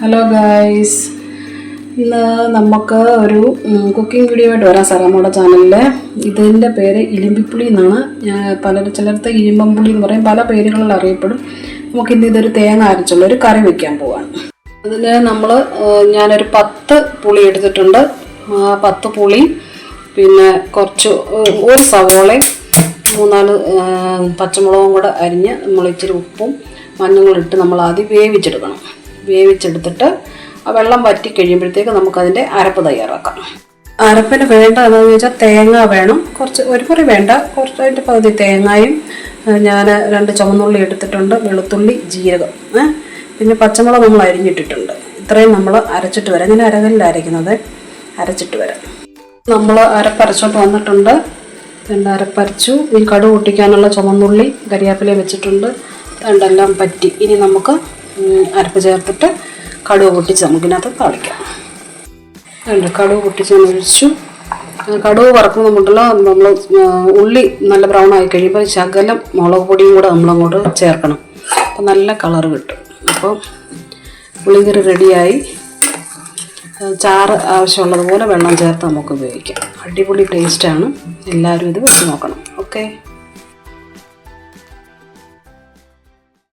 Hello guys ഇന്ന് നമുക്ക് ഒരു കുക്കിംഗ് വീഡിയോ ആയിട്ട് വരാം സാർ നമ്മുടെ ചാനലിൽ ഇതിന്റെ പേര് ഇലിമ്പിപ്പുളി എന്നാണ്. ഞാൻ പലരും ചിലർത്ത് ഇരിമ്പമ്പുളി എന്ന് പറയും. പല പേരുകളിൽ അറിയപ്പെടും. നമുക്ക് നമുക്കിന്ന് ഇതൊരു തേങ്ങ അരച്ചുള്ള ഒരു കറി വെക്കാൻ പോവാണ്. അതിൽ നമ്മൾ ഞാനൊരു പത്ത് പുളി എടുത്തിട്ടുണ്ട്. പത്ത് പുളി പിന്നെ കുറച്ച് ഒരു സവോളയും മൂന്നാൽ പച്ചമുളകും കൂടെ അരിഞ്ഞ് നമ്മൾ ഇച്ചിരി ഉപ്പും മഞ്ഞളും ഇട്ട് നമ്മൾ ആദ്യം വേവിച്ചെടുക്കണം. വേവിച്ചെടുത്തിട്ട് ആ വെള്ളം വറ്റി കഴിയുമ്പോഴത്തേക്ക് നമുക്കതിന്റെ അരപ്പ് തയ്യാറാക്കാം. അരപ്പിന് വേണ്ട എന്താണെന്ന് വെച്ചാൽ തേങ്ങ വേണം. കുറച്ച് ഒരു മുറി വേണ്ട. കുറച്ച് അതിന്റെ പകുതി തേങ്ങയും ഞാൻ രണ്ട് ചുവന്നുള്ളി എടുത്തിട്ടുണ്ട്. വെളുത്തുള്ളി ജീരകം പിന്നെ പച്ചമുളക് നമ്മൾ അരിഞ്ഞിട്ടിട്ടുണ്ട്. ഇത്രയും നമ്മൾ അരച്ചിട്ട് വരാം. ഞാൻ അരകല്ലിൽ അരയ്ക്കുന്നത് അരച്ചിട്ട് വരാം. നമ്മൾ അരപ്പരച്ചോട്ട് വന്നിട്ടുണ്ട്. രണ്ട് അരപ്പരച്ചു. ഇനി കടുക് ചുമന്നുള്ളി കരിയാപ്പില വെച്ചിട്ടുണ്ട്. രണ്ടെല്ലാം പറ്റി. ഇനി നമുക്ക് അരപ്പ് ചേർത്തിട്ട് കടുവ പൊട്ടിച്ച് നമുക്കിനകത്ത് താളിക്കാം. ഉണ്ട് കടുവ പൊട്ടിച്ച് ഒഴിച്ചു കടുവ് വറക്കുന്ന മുട്ടുള്ള നമ്മൾ ഉള്ളി നല്ല ബ്രൗൺ ആയി കഴിയുമ്പോൾ ശകലം മുളക് പൊടിയും കൂടെ നമ്മളങ്ങോട്ട് ചേർക്കണം. അപ്പോൾ നല്ല കളർ കിട്ടും. അപ്പോൾ ഉള്ളിക്കറി റെഡിയായി ചാറ് ആവശ്യമുള്ളതുപോലെ വെള്ളം ചേർത്ത് നമുക്ക് ഉപയോഗിക്കാം. അടിപൊളി ടേസ്റ്റാണ് എല്ലാവരും ഇത് വെച്ച് നോക്കണം. ഓക്കെ